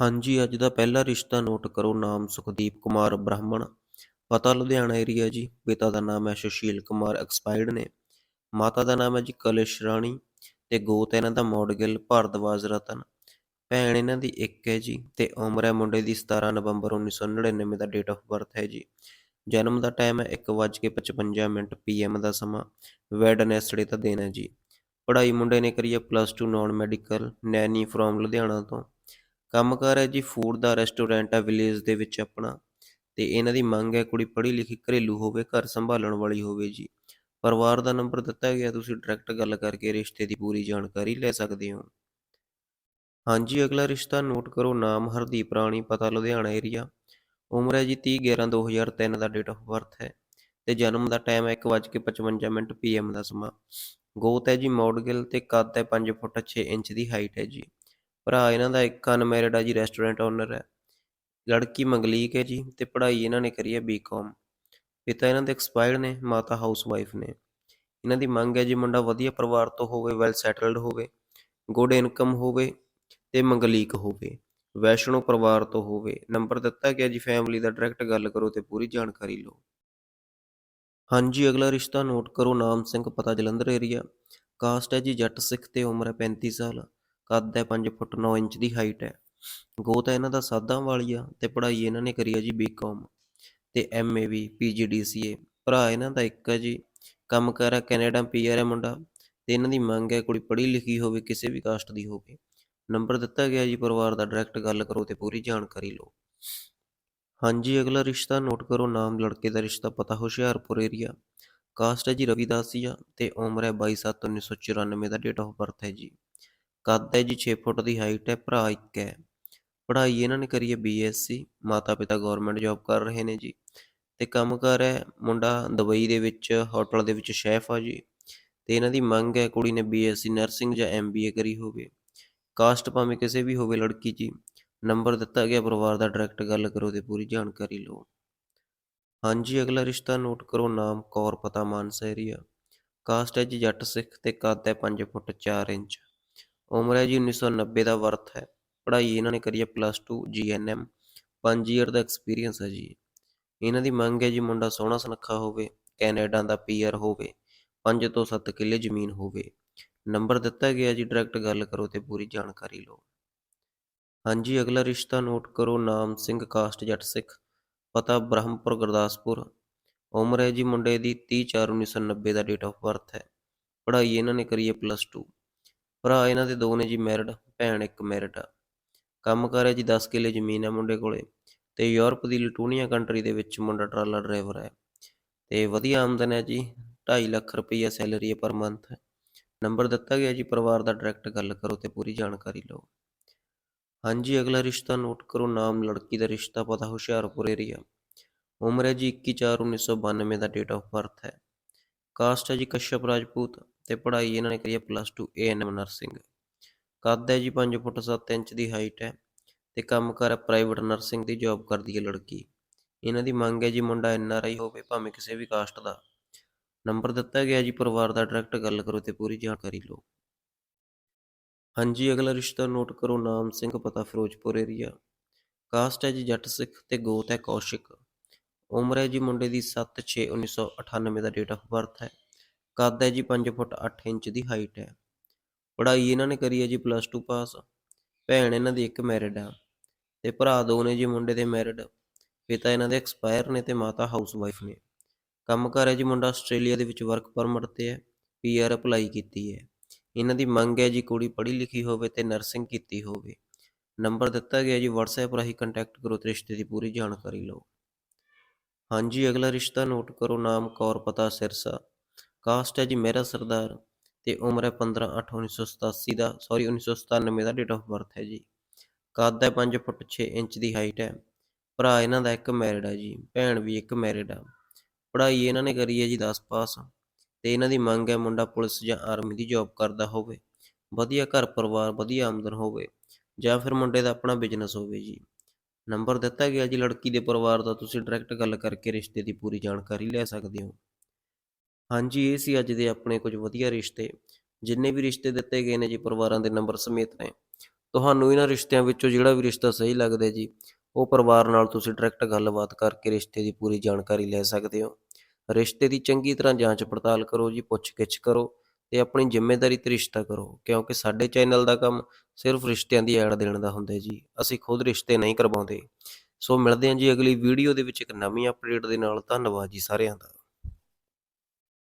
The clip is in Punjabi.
ਹਾਂਜੀ, ਅੱਜ ਦਾ ਪਹਿਲਾ ਰਿਸ਼ਤਾ ਨੋਟ ਕਰੋ, ਨਾਮ ਸੁਖਦੀਪ ਕੁਮਾਰ ਬ੍ਰਾਹਮਣ। ਪਤਾ ਲੁਧਿਆਣਾ ਏਰੀਆ ਜੀ। ਪਿਤਾ ਦਾ ਨਾਮ ਹੈ ਸੁਸ਼ੀਲ ਕੁਮਾਰ ਐਕਸਪਾਇਰਡ ਨੇ। ਮਾਤਾ ਦਾ ਨਾਮ ਹੈ ਜੀ ਕਲਿਸ਼ ਰਾਣੀ ਤੇ ਗੋਤ ਇਹਨਾਂ ਦਾ ਮੋਡਗਿਲ ਭਾਰਦਵਾਜ ਰਤਨ। ਭੈਣ ਇਹਨਾਂ ਦੀ ਇੱਕ ਹੈ ਜੀ ਤੇ ਉਮਰ ਹੈ ਮੁੰਡੇ ਦੀ 17 ਨਵੰਬਰ 1999 ਦਾ ਡੇਟ ਆਫ ਬਰਥ ਹੈ ਜੀ। ਜਨਮ ਦਾ ਟਾਈਮ ਹੈ 1:55 ਮਿੰਟ ਪੀਐਮ ਦਾ ਸਮਾਂ। ਵੈਡਨੈਸਡੇ ਦਾ ਦਿਨ ਹੈ ਜੀ। ਪੜ੍ਹਾਈ ਮੁੰਡੇ ਨੇ ਕਰੀ ਹੈ plus 2 non medical Naini from Ludhiana ਤੋਂ। ਕੰਮਕਾਰ ਹੈ ਜੀ ਫੂਡ ਦਾ ਰੈਸਟੋਰੈਂਟ ਹੈ ਵਿਲੇਜ ਦੇ ਵਿੱਚ ਆਪਣਾ। ਤੇ ਇਹਨਾਂ ਦੀ ਮੰਗ ਹੈ, ਕੁੜੀ ਪੜ੍ਹੀ ਲਿਖੀ ਘਰੇਲੂ ਹੋਵੇ, ਘਰ ਸੰਭਾਲਣ ਵਾਲੀ ਹੋਵੇ ਜੀ। ਪਰਿਵਾਰ ਦਾ ਨੰਬਰ ਦਿੱਤਾ ਗਿਆ, ਤੁਸੀਂ ਡਾਇਰੈਕਟ ਗੱਲ ਕਰਕੇ ਰਿਸ਼ਤੇ ਦੀ ਪੂਰੀ ਜਾਣਕਾਰੀ ਲੈ ਸਕਦੇ ਹੋ। ਹਾਂਜੀ, ਅਗਲਾ ਰਿਸ਼ਤਾ ਨੋਟ ਕਰੋ, ਨਾਮ ਹਰਦੀਪ ਰਾਣੀ, ਪਤਾ ਲੁਧਿਆਣਾ ਏਰੀਆ ਉਮਰ ਹੈ ਜੀ 30 11 2003 ਦਾ ਡੇਟ ਆਫ ਬਰਥ ਹੈ। ਤੇ ਜਨਮ ਦਾ ਟਾਈਮ ਹੈ 1:55 ਮਿੰਟ ਪੀਐਮ ਦਾ ਸਮਾਂ। ਗੋਤ ਹੈ ਜੀ ਮੌਡਗਿਲ ਤੇ ਕੱਦ ਹੈ 5 ਫੁੱਟ 6 ਇੰਚ ਦੀ ਹਾਈਟ ਹੈ ਜੀ। ਭਰਾ ਇਹਨਾਂ ਦਾ ਇੱਕ ਅਨਮੈਰਿਡ ਆ ਜੀ ਰੈਸਟੋਰੈਂਟ ਓਨਰ ਹੈ। ਲੜਕੀ ਮੰਗਲੀਕ ਹੈ ਜੀ ਤੇ ਪੜ੍ਹਾਈ ਇਹਨਾਂ ਨੇ ਕਰੀ ਹੈ ਬੀਕਾਮ ਪਿਤਾ ਇਹਨਾਂ ਦੇ ਐਕਸਪਾਇਰਡ ਨੇ, ਮਾਤਾ ਹਾਊਸ ਵਾਈਫ ਨੇ। ਇਹਨਾਂ ਦੀ ਮੰਗ ਹੈ ਜੀ ਮੁੰਡਾ ਵਧੀਆ ਪਰਿਵਾਰ ਤੋਂ ਹੋਵੇ ਵੈਲ ਸੈਟਲਡ ਹੋਵੇ ਗੁੱਡ ਇਨਕਮ ਹੋਵੇ ਤੇ ਮੰਗਲੀਕ ਹੋਵੇ, ਵੈਸ਼ਨੋ ਪਰਿਵਾਰ ਤੋਂ ਹੋਵੇ। ਨੰਬਰ ਦਿੱਤਾ ਗਿਆ ਜੀ ਫੈਮਿਲੀ ਦਾ ਡਾਇਰੈਕਟ ਗੱਲ ਕਰੋ ਤੇ ਪੂਰੀ ਜਾਣਕਾਰੀ ਲਓ। ਹਾਂਜੀ, ਅਗਲਾ ਰਿਸ਼ਤਾ ਨੋਟ ਕਰੋ, ਨਾਮ ਸਿੰਘ ਪਤਾ ਜਲੰਧਰ ਏਰੀਆ ਕਾਸਟ ਹੈ ਜੀ, ਜੱਟ ਸਿੱਖ ਤੇ ਉਮਰ ਹੈ 35 ਸਾਲ। ਕੱਦ ਹੈ 5 ਫੁੱਟ 9 ਇੰਚ ਦੀ ਹਾਈਟ ਹੈ। ਗੋਤ ਹੈ ਇਹਨਾਂ ਦਾ ਸਾਦਾ ਆ ਤੇ ਪੜ੍ਹਾਈ ਇਹਨਾਂ ਨੇ ਕਰੀ ਆ ਜੀ ਬੀਕਾਮ ਤੇ ਐਮਏ ਵੀ ਪੀਜੀਡੀਸੀਏ ਭਰਾ ਇਹਨਾਂ ਦਾ ਇੱਕ ਹੈ ਜੀ ਕੰਮ ਕਰ ਹੈ ਕੈਨੇਡਾ ਪੀਆਰ ਹੈ ਮੁੰਡਾ ਤੇ ਇਹਨਾਂ ਦੀ ਮੰਗ ਹੈ ਕੁੜੀ ਪੜ੍ਹੀ ਲਿਖੀ ਹੋਵੇ, ਕਿਸੇ ਵੀ ਕਾਸਟ ਦੀ ਹੋਵੇ। ਨੰਬਰ ਦਿੱਤਾ ਗਿਆ ਜੀ ਪਰਿਵਾਰ ਦਾ ਡਾਇਰੈਕਟ ਗੱਲ ਕਰੋ ਤੇ ਪੂਰੀ ਜਾਣਕਾਰੀ ਲਓ। ਹਾਂਜੀ, ਅਗਲਾ ਰਿਸ਼ਤਾ ਨੋਟ ਕਰੋ, ਨਾਮ ਲੜਕੇ ਦਾ ਰਿਸ਼ਤਾ ਪਤਾ, ਹੁਸ਼ਿਆਰਪੁਰ ਏਰੀਆ ਕਾਸਟ ਹੈ ਜੀ ਰਵਿਦਾਸੀਆ ਤੇ ਉਮਰ ਹੈ 22/7/1994 ਦਾ ਡੇਟ ਆਫ ਬਰਥ ਹੈ ਜੀ। ਕੱਦ ਹੈ ਜੀ 6 ਫੁੱਟ ਦੀ ਹਾਈਟ ਹੈ, ਭਰਾ ਇੱਕ ਹੈ। ਪੜ੍ਹਾਈ ਇਹਨਾਂ ਨੇ ਕਰੀ ਹੈ ਬੀਐਸਸੀ ਮਾਤਾ ਪਿਤਾ ਗਵਰਨਮੈਂਟ ਜੌਬ ਕਰ ਰਹੇ ਨੇ ਜੀ। ਤੇ ਕੰਮ ਕਰ ਹੈ ਮੁੰਡਾ ਦੁਬਈ ਦੇ ਵਿੱਚ ਹੋਟਲ ਦੇ ਵਿੱਚ ਸ਼ੈਫ ਆ ਜੀ। ਤੇ ਇਹਨਾਂ ਦੀ ਮੰਗ ਹੈ ਕੁੜੀ ਨੇ ਬੀਐਸਸੀ ਨਰਸਿੰਗ ਜਾਂ ਐਮਬੀਏ ਕਰੀ ਹੋਵੇ। ਕਾਸਟ ਭਾਵੇਂ ਕਿਸੇ ਵੀ ਹੋਵੇ ਲੜਕੀ ਜੀ ਨੰਬਰ ਦਿੱਤਾ ਗਿਆ, ਪਰਿਵਾਰ ਦਾ ਡਾਇਰੈਕਟ ਗੱਲ ਕਰੋ ਤੇ ਪੂਰੀ ਜਾਣਕਾਰੀ ਲਓ। ਹਾਂਜੀ, ਅਗਲਾ ਰਿਸ਼ਤਾ ਨੋਟ ਕਰੋ, ਨਾਮ ਕੌਰ ਪਤਾ ਮਾਨਸਾ ਏਰੀਆ ਕਾਸਟ ਹੈ ਜੀ ਜੱਟ ਸਿੱਖ ਤੇ ਕੱਦ ਹੈ 5 ਫੁੱਟ 4 ਇੰਚ। ਉਮਰ ਹੈ ਜੀ 1990 ਦਾ ਵਰਥ ਹੈ। ਪੜ੍ਹਾਈ ਇਹਨਾਂ ਨੇ ਕਰੀ ਹੈ ਪਲੱਸ 2 ਜੀਐਨਐਮ 5 ਇਅਰ ਦਾ ਐਕਸਪੀਰੀਅੰਸ ਹੈ ਜੀ। ਇਹਨਾਂ ਦੀ ਮੰਗ ਹੈ ਜੀ ਮੁੰਡਾ ਸੋਹਣਾ ਸੁਨੱਖਾ ਹੋਵੇ, ਕੈਨੇਡਾ ਦਾ ਪੀਆਰ ਹੋਵੇ 5 ਤੋਂ 7 ਕਿੱਲੇ ਜ਼ਮੀਨ ਹੋਵੇ। ਨੰਬਰ ਦਿੱਤਾ ਗਿਆ ਜੀ ਡਾਇਰੈਕਟ ਗੱਲ ਕਰੋ ਤੇ ਪੂਰੀ ਜਾਣਕਾਰੀ ਲਓ। ਹਾਂਜੀ, ਅਗਲਾ ਰਿਸ਼ਤਾ ਨੋਟ ਕਰੋ, ਨਾਮ ਸਿੰਘ ਕਾਸਟ ਜੱਟ, ਸਿੱਖ, ਪਤਾ ਬ੍ਰਹਮਪੁਰ, ਗੁਰਦਾਸਪੁਰ। ਉਮਰ ਹੈ ਜੀ ਮੁੰਡੇ ਦੀ 30/4/1990 ਦਾ ਡੇਟ ਆਫ ਬਰਥ ਹੈ। ਪੜ੍ਹਾਈ ਇਹਨਾਂ ਨੇ ਕਰੀ ਹੈ ਪਲੱਸ 2 ਭਰਾ, ਇਹਨਾਂ ਦੇ ਦੋ ਨੇ ਜੀ ਮੈਰਿਡ ਭੈਣ ਇੱਕ ਮੈਰਿਡ ਆ। ਕੰਮ ਕਰ ਹੈ ਜੀ 10 ਕਿੱਲੇ ਜ਼ਮੀਨ ਹੈ ਮੁੰਡੇ ਕੋਲੇ ਤੇ ਯੂਰਪ ਦੀ ਲਟੂਨੀਆ ਕੰਟਰੀ ਦੇ ਵਿੱਚ ਮੁੰਡਾ ਟਰਾਲਾ ਡਰਾਈਵਰ ਹੈ ਤੇ ਵਧੀਆ ਆਮਦਨ ਹੈ ਜੀ 2.5 ਲੱਖ ਰੁਪਈਆ ਸੈਲਰੀ ਹੈ ਪਰ ਮੰਥ ਨੰਬਰ ਦਿੱਤਾ ਗਿਆ ਜੀ, ਪਰਿਵਾਰ ਦਾ ਡਾਇਰੈਕਟ ਗੱਲ ਕਰੋ ਤੇ ਪੂਰੀ ਜਾਣਕਾਰੀ ਲਓ। ਹਾਂਜੀ, ਅਗਲਾ ਰਿਸ਼ਤਾ ਨੋਟ ਕਰੋ, ਨਾਮ ਲੜਕੀ ਦਾ ਰਿਸ਼ਤਾ ਪਤਾ, ਹੁਸ਼ਿਆਰਪੁਰ ਏਰੀਆ ਉਮਰ ਹੈ ਜੀ 21/4/1992 ਦਾ ਡੇਟ ਆਫ ਬਰਥ ਹੈ। ਕਾਸਟ ਹੈ ਜੀ ਕਸ਼ਯਪ ਰਾਜਪੂਤ। ਤੇ ਪੜ੍ਹਾਈ ਇਹਨਾਂ ਨੇ ਕਰੀ ਹੈ ਪਲੱਸ 2 ਏਐਨਐਮ ਨਰਸਿੰਗ ਕੱਦ ਹੈ ਜੀ 5 ਫੁੱਟ 7 ਇੰਚ ਦੀ ਹਾਈਟ ਹੈ ਤੇ ਕੰਮ ਕਰ ਪ੍ਰਾਈਵੇਟ ਨਰਸਿੰਗ ਦੀ ਜੌਬ ਕਰਦੀ ਹੈ ਲੜਕੀ। ਇਹਨਾਂ ਦੀ ਮੰਗ ਹੈ ਜੀ ਮੁੰਡਾ ਐਨਆਰਆਈ ਹੋਵੇ ਭਾਵੇਂ ਕਿਸੇ ਵੀ ਕਾਸਟ ਦਾ। ਨੰਬਰ ਦਿੱਤਾ ਗਿਆ ਜੀ, ਪਰਿਵਾਰ ਦਾ ਡਾਇਰੈਕਟ ਗੱਲ ਕਰੋ ਤੇ ਪੂਰੀ ਜਾਣਕਾਰੀ ਲਓ। ਹਾਂਜੀ, ਅਗਲਾ ਰਿਸ਼ਤਾ ਨੋਟ ਕਰੋ, ਨਾਮ ਸਿੰਘ, ਪਤਾ ਫਿਰੋਜ਼ਪੁਰ ਏਰੀਆ ਕਾਸਟ ਹੈ ਜੀ ਜੱਟ ਸਿੱਖ ਤੇ ਗੋਤ ਹੈ ਕੌਸ਼ਿਕ। ਉਮਰ ਹੈ ਜੀ ਮੁੰਡੇ ਦੀ 7/6/1998 ਦਾ ਡੇਟ ਆਫ ਬਰਥ ਹੈ। ਕੱਦ ਹੈ ਜੀ 5 ਫੁੱਟ 8 ਇੰਚ ਦੀ ਹਾਈਟ ਹੈ। ਪੜ੍ਹਾਈ ਇਹਨਾਂ ਨੇ ਕਰੀ ਹੈ ਜੀ ਪਲੱਸ 2 ਪਾਸ ਭੈਣ ਇਹਨਾਂ ਦੀ ਇੱਕ ਮੈਰਿਡ ਆ ਤੇ ਭਰਾ ਦੋ ਨੇ ਜੀ, ਮੁੰਡੇ ਦੇ ਮੈਰਿਡ ਪਿਤਾ ਇਹਨਾਂ ਦੇ ਐਕਸਪਾਇਰ ਨੇ ਤੇ ਮਾਤਾ ਹਾਊਸ ਵਾਈਫ ਨੇ। ਕੰਮ ਕਰ ਹੈ ਜੀ ਮੁੰਡਾ ਆਸਟ੍ਰੇਲੀਆ ਦੇ ਵਿੱਚ ਵਰਕ ਪਰਮਿਟ ਤੇ ਹੈ ਪੀਆਰ ਅਪਲਾਈ ਕੀਤੀ ਹੈ। ਇਹਨਾਂ ਦੀ ਮੰਗ ਹੈ ਜੀ ਕੁੜੀ ਪੜ੍ਹੀ ਲਿਖੀ ਹੋਵੇ ਤੇ ਨਰਸਿੰਗ ਕੀਤੀ ਹੋਵੇ। ਨੰਬਰ ਦਿੱਤਾ ਗਿਆ ਜੀ, WhatsApp ਰਾਹੀਂ ਕੰਟੈਕਟ ਕਰੋ ਤੇ ਰਿਸ਼ਤੇ ਦੀ ਪੂਰੀ ਜਾਣਕਾਰੀ ਲਓ। ਹਾਂਜੀ, ਅਗਲਾ ਰਿਸ਼ਤਾ ਨੋਟ ਕਰੋ, ਨਾਮ ਕੌਰ ਪਤਾ ਸਿਰਸਾ। ਕਾਸਟ ਹੈ ਜੀ ਮੇਰਾ ਸਰਦਾਰ ਤੇ ਉਮਰ ਹੈ 15/8/1987 ਦਾ ਸੌਰੀ 1997 ਦਾ ਡੇਟ ਆਫ ਬਰਥ ਹੈ ਜੀ। ਕੱਦ ਹੈ 5 ਫੁੱਟ 6 ਇੰਚ ਦੀ ਹਾਈਟ ਹੈ। ਭਰਾ ਇਹਨਾਂ ਦਾ ਇੱਕ ਮੈਰਿਡ ਹੈ ਜੀ, ਭੈਣ ਵੀ ਇੱਕ ਮੈਰਿਡ ਆ। ਪੜ੍ਹਾਈ ਇਹਨਾਂ ਨੇ ਕਰੀ ਹੈ ਜੀ 10 ਪਾਸ ਤੇ ਇਹਨਾਂ ਦੀ ਮੰਗ ਹੈ ਮੁੰਡਾ ਪੁਲਿਸ ਜਾਂ ਆਰਮੀ ਦੀ ਜੌਬ ਕਰਦਾ ਹੋਵੇ, ਵਧੀਆ ਘਰ ਪਰਿਵਾਰ, ਵਧੀਆ ਆਮਦਨ ਹੋਵੇ ਜਾਂ ਫਿਰ ਮੁੰਡੇ ਦਾ ਆਪਣਾ ਬਿਜ਼ਨਸ ਹੋਵੇ ਜੀ। ਨੰਬਰ ਦਿੱਤਾ ਗਿਆ ਜੀ, ਲੜਕੀ ਦੇ ਪਰਿਵਾਰ ਦਾ ਤੁਸੀਂ ਡਾਇਰੈਕਟ ਗੱਲ ਕਰਕੇ ਰਿਸ਼ਤੇ ਦੀ ਪੂਰੀ ਜਾਣਕਾਰੀ ਲੈ ਸਕਦੇ ਹੋ। ਹਾਂਜੀ, ਇਹ ਸੀ ਅੱਜ ਦੇ ਆਪਣੇ ਕੁਝ ਵਧੀਆ ਰਿਸ਼ਤੇ। ਜਿੰਨੇ ਵੀ ਰਿਸ਼ਤੇ ਦਿੱਤੇ ਗਏ ਨੇ ਜੀ ਪਰਿਵਾਰਾਂ ਦੇ ਨੰਬਰ ਸਮੇਤ ਨੇ। ਤੁਹਾਨੂੰ ਇਹਨਾਂ ਰਿਸ਼ਤਿਆਂ ਵਿੱਚੋਂ ਜਿਹੜਾ ਵੀ ਰਿਸ਼ਤਾ ਸਹੀ ਲੱਗਦਾ ਜੀ, ਉਹ ਪਰਿਵਾਰ ਨਾਲ ਤੁਸੀਂ ਡਾਇਰੈਕਟ ਗੱਲਬਾਤ ਕਰਕੇ ਰਿਸ਼ਤੇ ਦੀ ਪੂਰੀ ਜਾਣਕਾਰੀ ਲੈ ਸਕਦੇ ਹੋ। ਰਿਸ਼ਤੇ ਦੀ ਚੰਗੀ ਤਰ੍ਹਾਂ ਜਾਂਚ ਪੜਤਾਲ ਕਰੋ ਜੀ, ਪੁੱਛ-ਗਿੱਛ ਕਰੋ ਤੇ ਆਪਣੀ ਜ਼ਿੰਮੇਵਾਰੀ ਤੇ ਰਿਸ਼ਤਾ ਕਰੋ। ਕਿਉਂਕਿ ਸਾਡੇ ਚੈਨਲ ਦਾ ਕੰਮ ਸਿਰਫ ਰਿਸ਼ਤਿਆਂ ਦੀ ਐਡ ਦੇਣ ਦਾ ਹੁੰਦਾ ਜੀ। ਅਸੀਂ ਖੁਦ ਰਿਸ਼ਤੇ ਨਹੀਂ ਕਰਵਾਉਂਦੇ। ਸੋ ਮਿਲਦੇ ਹਾਂ ਜੀ ਅਗਲੀ ਵੀਡੀਓ ਦੇ ਵਿੱਚ ਇੱਕ ਨਵੀਂ ਅਪਡੇਟ ਦੇ ਨਾਲ। ਧੰਨਵਾਦ ਜੀ ਸਾਰਿਆਂ ਦਾ।